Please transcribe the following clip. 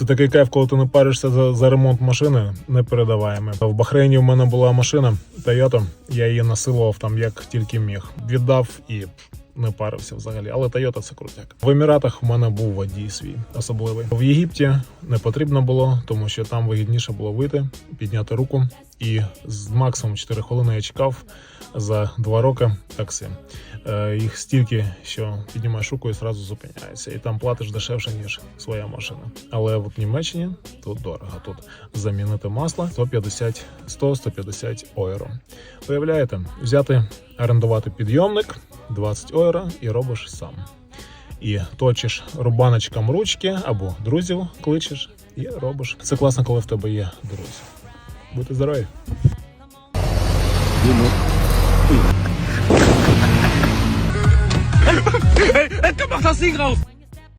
Це такий кайф, коли ти не паришся за, за ремонт машини, не передаваємо. В Бахрейні в мене була машина Toyota, я її насилував там як тільки міг. Віддав і не парився взагалі. Але Toyota це крутяк. В Еміратах в мене був водій свій особливий. В Єгипті не потрібно було, тому що там вигідніше було вийти, підняти руку. І з максимум 4 хвилини я чекав за 2 роки таксі. Е, їх стільки, що піднімаєш руку і зразу зупиняється. І там платиш дешевше, ніж своя машина. Але в Німеччині тут дорого. Тут замінити масло 150 100-150 євро. Уявляєте, взяти, орендувати підйомник 20 євро і робиш сам. І точиш рубаночком ручки або друзів кличеш і робиш. Це класно, коли в тебе є друзі. Будьте здорові! gemacht, das Ding raus!